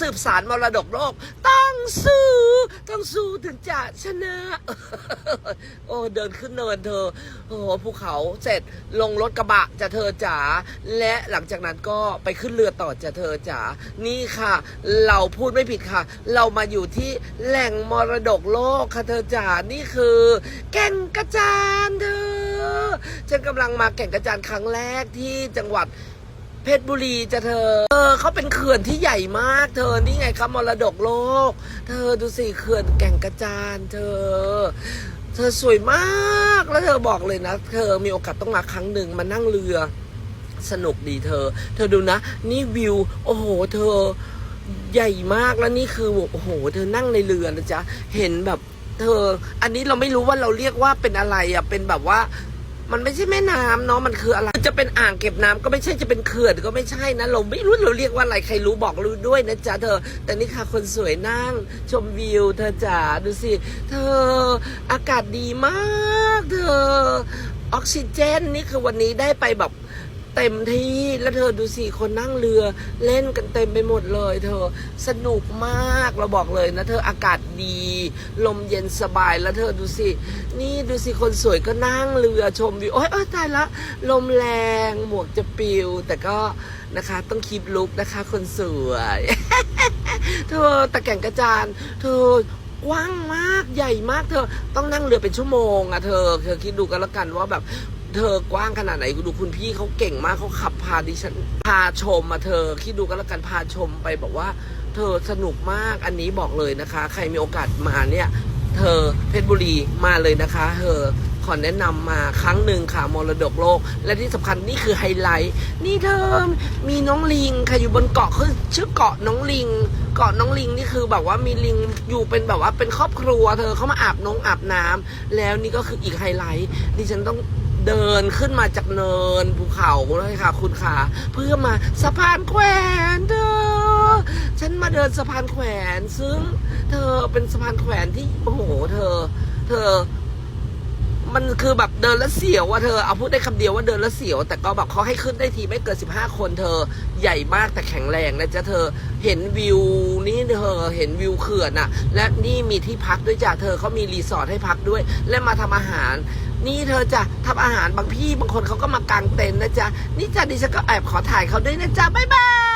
สืบสารมรดกโลก ต้องสู้ ต้องสู้ถึงจะชนะ โอ้เดินขึ้นเนินเธอ โอ้ภูเขาเสร็จลงรถกระบะจะเธอจ๋าและหลังจากนั้นก็ไปขึ้นเรือต่อจะเธอจ๋านี่ค่ะ เราพูดไม่ผิดค่ะ เรามาอยู่ที่แหล่งมรดกโลกค่ะเธอจ๋านี่คือ แก่งกระจานเธอฉันกำลังมาแก่งกระจานครั้งแรกที่จังหวัด เพชรบุรีจะเธอ เออเขาเป็นเขื่อนที่ใหญ่มาก เธอนี่ไงครับมรดกโลก เธอดูสิเขื่อนแก่งกระจานเธอ เธอสวยมากแล้วเธอบอกเลยนะ เธอมีโอกาสต้องมาครั้งหนึ่งมานั่งเรือสนุกดีเธอ เธอดูนะ นี่วิว โอ้โห เธอใหญ่มากแล้วนี่คือโอ้โห เธอนั่งในเรือนะจ๊ะ เห็นแบบ เธอ อันนี้เราไม่รู้ว่าเราเรียกว่าเป็นอะไรอะ เป็นแบบว่า มันไม่ใช่แม่น้ำเนาะมันคืออะไรจะเป็นอ่างเก็บน้ำก็ไม่ใช่จะเป็นเขื่อนก็ไม่ใช่นะเราไม่รู้เราเรียกว่าอะไรใครรู้บอกรู้ด้วยนะจ๊ะเธอ แต่นี่ค่ะคนสวยนั่ง ชมวิว เธอจ๋าดูสิ เธออากาศดีมาก เธอออกซิเจนนี่คือวันนี้ได้ไปแบบ เต็มที่แล้วเธอดูสิคนนั่งเรือเล่นกันเต็มไปหมดเลย เธอสนุกมากเราบอกเลยนะ เธออากาศดี ลมเย็นสบายแล้วเธอดูสินี่ดูสิคนสวยก็นั่งเรือชมวิวโอ้ยเอยตายละ ลมแรงหมวกจะปิว แต่ก็นะคะต้องคีบลุกนะคะ คนสวย เธอตะแก่งกระจานเธอกว้างมากใหญ่มากเธอต้องนั่งเรือเป็นชั่วโมงอะเธอเธอคิดดูกันแล้วกันว่าแบบ เธอกว้างขนาดไหนดูคุณพี่เขาเก่งมากเขาขับพาดิฉันพาชมมาเธอคิดดูกันแล้วกันพาชมไปบอกว่า เธอสนุกมากอันนี้บอกเลยนะคะ ใครมีโอกาสมาเนี่ย เธอเพชรบุรีมาเลยนะคะเธอขอแนะนำมาครั้งหนึ่งค่ะมรดกโลก และที่สำคัญนี่คือไฮไลท์นี่เธอมีน้องลิงค่ะอยู่บนเกาะคือชื่อเกาะน้องลิง เกาะน้องลิงนี่คือแบบว่ามีลิงอยู่เป็นแบบว่าเป็นครอบครัว เธอเขามาอาบน้องอาบน้ำแล้วนี่ก็คืออีกไฮไลท์ดิฉันต้อง เดินขึ้นมาจากเนินภูเขาเลยค่ะ คุณขาเพื่อมาสะพานแขวนเธอฉันมาเดินสะพานแขวน ซึ่ง เธอเป็นสะพานแขวนที่โอ้โห เธอ เธอ มันคือแบบเดินแล้วเสียวอะเธอเอาพูดได้คำเดียวว่าเดินแล้วเสียว แต่ก็แบบเขาให้ขึ้นได้ทีไม่เกินสิบห้าคนเธอใหญ่มากแต่แข็งแรงนะจ๊ะเธอเห็นวิวนี่เธอเห็นวิวเขื่อนอะและนี่มีที่พักด้วยจ้ะเธอเขามีรีสอร์ทให้พักด้วย และมาทำอาหาร นี่เธอจะทำอาหารบางพี่บางคนเขาก็มากางเต็นท์นะจ๊ะนี่จ้ะดิฉันก็แอบขอถ่ายเขาด้วยนะจ๊ะบ๊ายบาย